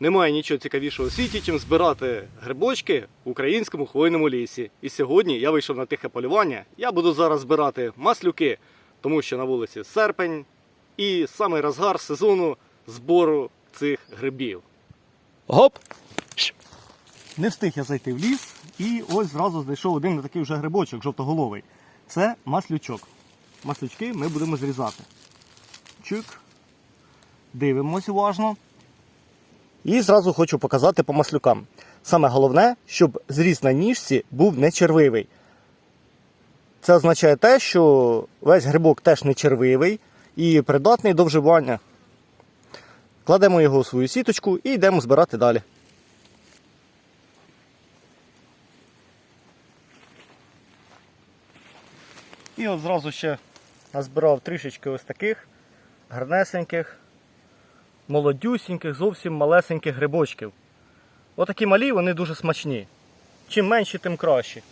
Немає нічого цікавішого у світі, чим збирати грибочки в українському хвойному лісі. І сьогодні я вийшов на тихе полювання. Я буду зараз збирати маслюки, тому що на вулиці серпень і саме розгар сезону збору цих грибів. Гоп! Не встиг я зайти в ліс, і ось зразу знайшов один такий вже грибочок жовтоголовий. Це маслючок. Маслючки ми будемо зрізати. Чик. Дивимось уважно. І зразу хочу показати по маслюкам. Саме головне, щоб зріз на ніжці був не червивий. Це означає те, що весь грибок теж не червивий і придатний до вживання. Кладемо його у свою сіточку і йдемо збирати далі. І от зразу ще назбирав трішечки ось таких гарнесеньких, молодюсіньких, зовсім малесеньких грибочків. Отакі малі, вони дуже смачні. Чим менші, тим краще.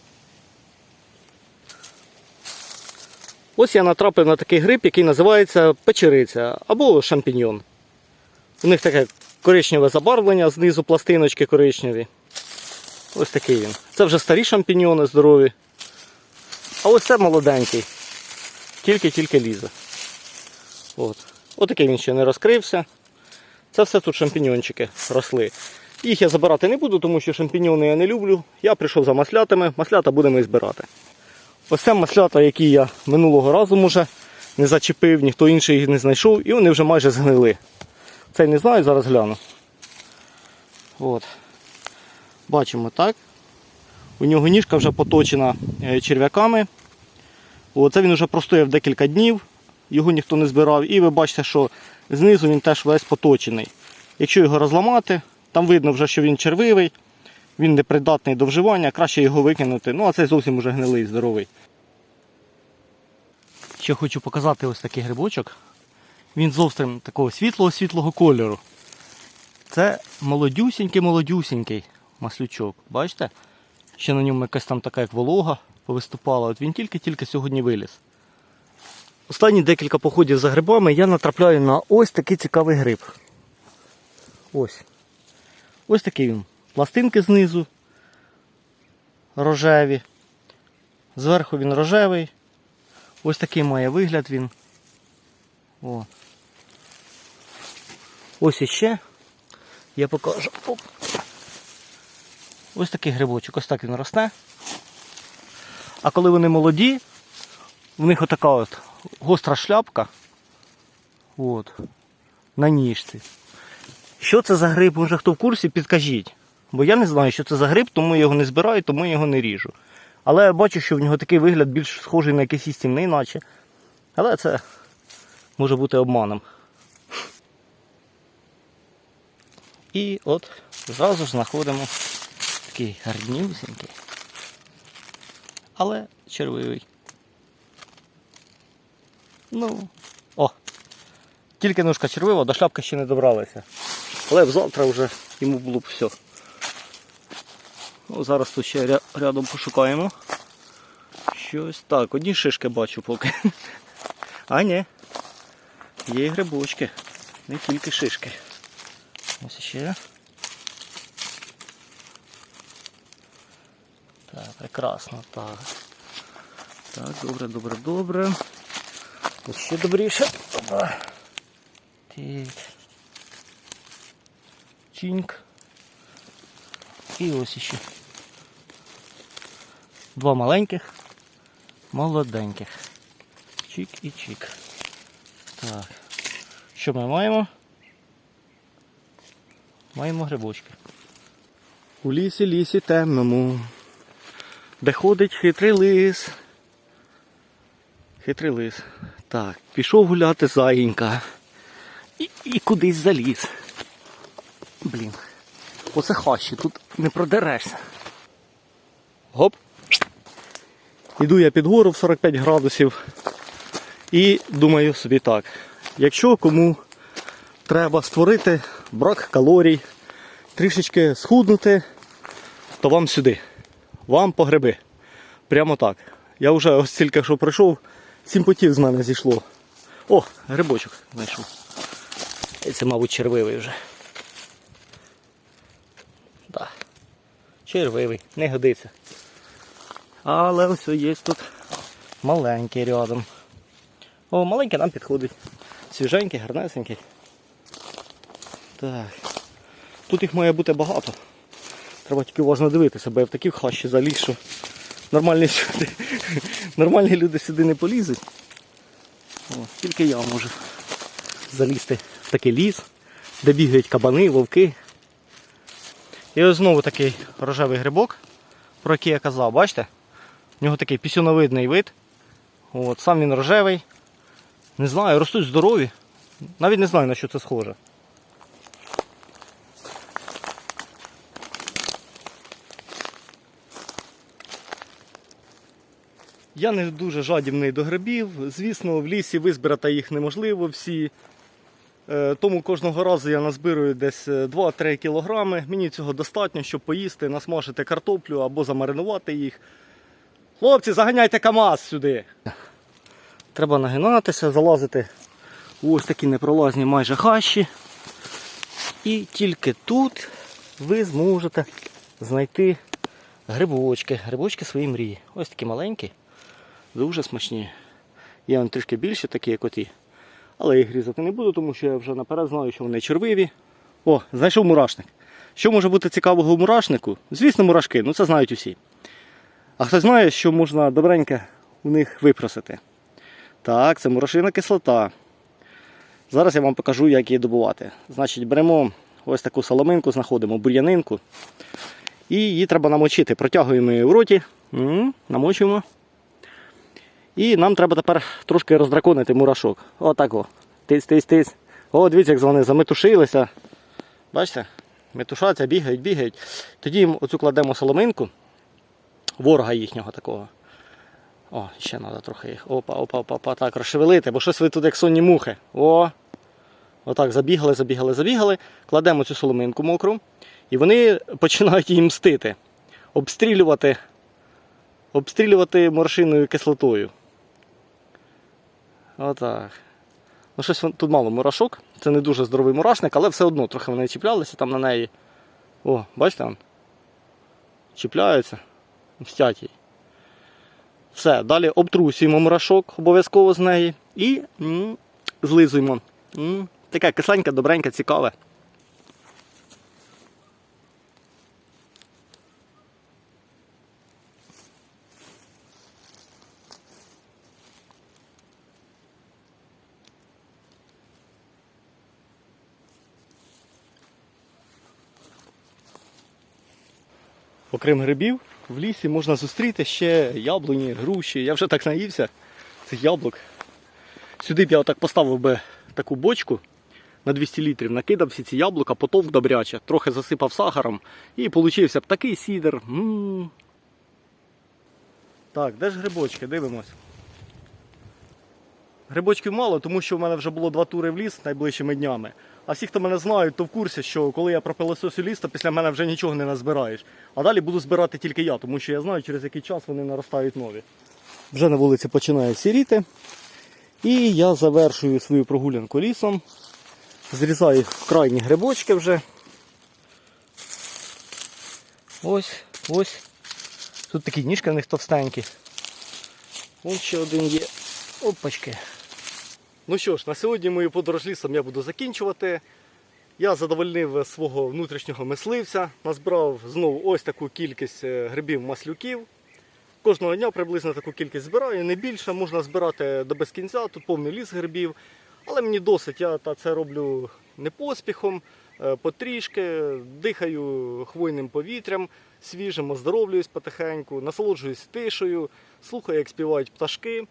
Ось я натрапив на такий гриб, який називається печериця або шампіньйон. У них таке коричневе забарвлення, знизу пластиночки коричневі. Ось такий він. Це вже старі шампіньйони здорові. А ось це молоденький. Тільки-тільки лізе. От. Отакий він ще не розкрився. Це все тут шампіньончики росли. Їх я забирати не буду, тому що шампіньони я не люблю. Я прийшов за маслятами, маслята будемо і збирати. Ось це маслята, які я минулого разу може не зачепив, ніхто інший їх не знайшов, і вони вже майже згнили. Цей не знаю, зараз гляну. От. Бачимо так. У нього ніжка вже поточена е, черв'яками. Оце він вже простояв декілька днів, його ніхто не збирав. І ви бачите, що знизу він теж весь поточений. Якщо його розламати, там видно вже, що він червивий, він непридатний до вживання, краще його викинути. Ну, а цей зовсім уже гнилий, здоровий. Ще хочу показати ось такий грибочок. Він зовсім такого світлого-світлого кольору. Це молодюсінький-молодюсінький маслючок. Бачите? Ще на ньому якась там така як волога повиступала. От він тільки-тільки сьогодні виліз. Останні декілька походів за грибами я натрапляю на ось такий цікавий гриб. Ось. Ось такий він. Пластинки знизу рожеві. Зверху він рожевий. Ось такий має вигляд він. О. Ось іще. Я покажу. Оп. Ось такий грибочок, ось так він росте. А коли вони молоді, в них отака от гостра шляпка. От, на ніжці. Що це за гриб? Може хто в курсі, підкажіть. Бо я не знаю, що це за гриб, тому я його не збираю, тому я його не ріжу. Але я бачу, що в нього такий вигляд більш схожий на якийсь істімний, наче. Але це може бути обманом. І от зразу ж знаходимо такий гарнюсенький, але червивий. Ну, о! Тільки ножка червива, до шляпки ще не добралися. Але завтра вже йому було б все. Ну, зараз тут ще ря- рядом пошукаємо. Щось так, одні шишки бачу поки. А ні. Є і грибочки. Не тільки шишки. Ось ще. Так, прекрасно, так. Так, добре, добре, добре. Ось ще добріше. Опа. Так. Чіньк. І ось іще. Два маленьких, молоденьких. Чік і чік. Так. Що ми маємо? Маємо грибочки. У лісі, лісі темному, де ходить хитрий лис. Хитрий лис. Так, пішов гуляти заїнька. І, і кудись заліз. Блін. Оце хащі, тут не продерешся. Гоп. Іду я під гору в 45 градусів. І думаю собі так. Якщо кому треба створити брак калорій, трішечки схуднути, то вам сюди. Вам по гриби. Прямо так. Я вже ось тільки що прийшов, сім потів з мене зійшло. О, грибочок знайшов. Це, мабуть, червивий вже. Да. Червивий, не годиться. Але ось є тут маленький рядом. О, маленький нам підходить. Свіженький, гарнесенький. Так. Тут їх має бути багато. Треба тільки уважно дивитися, бо я в такі хащі заліз, що нормальні, сюди, нормальні люди сюди не полізуть. О, тільки я можу залізти в такий ліс, де бігають кабани, вовки. І ось знову такий рожевий грибок, про який я казав, бачите? У нього такий пісюновидний вид. От, сам він рожевий. Не знаю, ростуть здорові. Навіть не знаю на що це схоже. Я не дуже жадібний до грибів. Звісно, в лісі визбирати їх неможливо всі. Е, Тому кожного разу я назбирую десь е, 2-3 кілограми. Мені цього достатньо, щоб поїсти, насмажити картоплю або замаринувати їх. Хлопці, заганяйте КАМАЗ сюди. Треба нагинатися, залазити у ось такі непролазні майже хащі. І тільки тут ви зможете знайти грибочки. Грибочки своєї мрії. Ось такі маленькі, дуже смачні. Є вони трішки більші, такі, як оті. Але їх різати не буду, тому що я вже наперед знаю, що вони червиві. О, знайшов мурашник. Що може бути цікавого у мурашнику? Звісно, мурашки, ну це знають усі. А хто знає, що можна добренько у них випросити? Так, це мурашина кислота. Зараз я вам покажу, як її добувати. Значить, беремо ось таку соломинку, знаходимо бур'янинку. І її треба намочити. Протягуємо її в роті, намочуємо. І нам треба тепер трошки роздраконити мурашок. Отак о. Тись, тись, тись. О, дивіться, як вони заметушилися. Бачите? Метушаться, бігають, бігають. Тоді їм оцю кладемо соломинку, ворога їхнього такого. О, ще треба трохи їх. Опа, опа, опа, опа, так, розшевелити, бо щось ви тут як сонні мухи. О! Отак, забігали, забігали, забігали. Кладемо цю соломинку мокру. І вони починають її мстити. Обстрілювати, обстрілювати моршиною кислотою. Отак. Ну, щось вон- тут мало мурашок. Це не дуже здоровий мурашник, але все одно трохи вони чіплялися там на неї. О, бачите? он? Чіпляються, мстять їй. Все, далі обтрусюємо мурашок обов'язково з неї і м, злизуємо. М, таке кисленьке, добреньке, цікаве. Окрім грибів, в лісі можна зустріти ще яблуні, груші. Я вже так наївся цих яблук. Сюди б я отак поставив би таку бочку на 200 літрів, накидав всі ці яблука, потовк добряче, трохи засипав сахаром і получився б такий сідер. м Так, де ж грибочки? Дивимось. Грибочків мало, тому що в мене вже було два тури в ліс найближчими днями. А всі, хто мене знають, то в курсі, що коли я пропилососю ліс, то після мене вже нічого не назбираєш. А далі буду збирати тільки я, тому що я знаю, через який час вони наростають нові. Вже на вулиці починає сіріти. І я завершую свою прогулянку лісом. Зрізаю крайні грибочки вже. Ось, ось. Тут такі ніжки в них товстенькі. Ось ще один є. Опачки. Ну що ж, на сьогодні мою подорож лісом я буду закінчувати. Я задовольнив свого внутрішнього мисливця, назбирав знову ось таку кількість е, грибів-маслюків. Кожного дня приблизно таку кількість збираю, не більше, можна збирати до безкінця, тут повний ліс грибів. Але мені досить, я та це роблю не поспіхом, е, потрішки, дихаю хвойним повітрям, свіжим, оздоровлююсь потихеньку, насолоджуюсь тишею, слухаю, як співають пташки.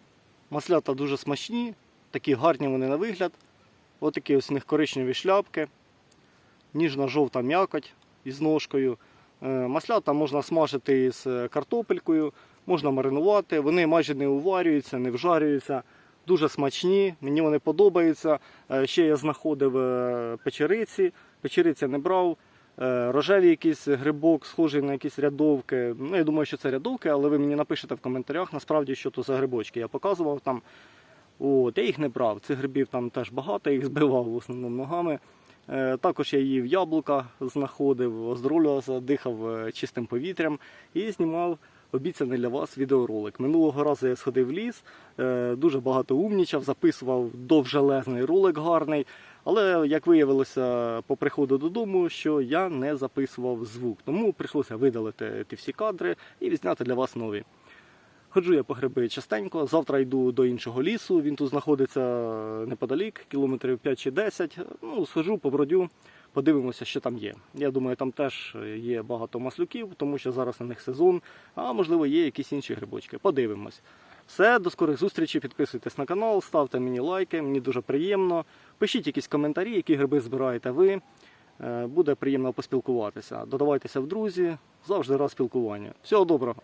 Маслята дуже смачні, такі гарні вони на вигляд. Ось такі ось у них коричневі шляпки, ніжно-жовта м'якоть із ножкою. Е, Маслята можна смажити з е, картопелькою, можна маринувати, вони майже не уварюються, не вжарюються. Дуже смачні, мені вони подобаються. Е, Ще я знаходив печериці, печериця не брав. Рожеві якийсь грибок, схожий на якісь рядовки. Ну, я думаю, що це рядовки, але ви мені напишете в коментарях, насправді, що то за грибочки. Я показував там. От, я їх не брав. Цих грибів там теж багато, я їх збивав в основному ногами. Е, Також я їв яблука, знаходив, оздоровлювався, дихав е, чистим повітрям і знімав обіцяний для вас відеоролик. Минулого разу я сходив в ліс, е, дуже багато умнічав, записував довжелезний ролик гарний. Але як виявилося по приходу додому, що я не записував звук, тому прийшлося видалити ті всі кадри і відзняти для вас нові. Ходжу я по гриби частенько. Завтра йду до іншого лісу. Він тут знаходиться неподалік, кілометрів 5 чи 10. Ну, схожу, побродю, подивимося, що там є. Я думаю, там теж є багато маслюків, тому що зараз на них сезон, а можливо є якісь інші грибочки. Подивимось. Все, до скорих зустрічей. Підписуйтесь на канал, ставте мені лайки, мені дуже приємно. Пишіть якісь коментарі, які гриби збираєте ви. Е, Буде приємно поспілкуватися. Додавайтеся в друзі, завжди рад спілкування. Всього доброго!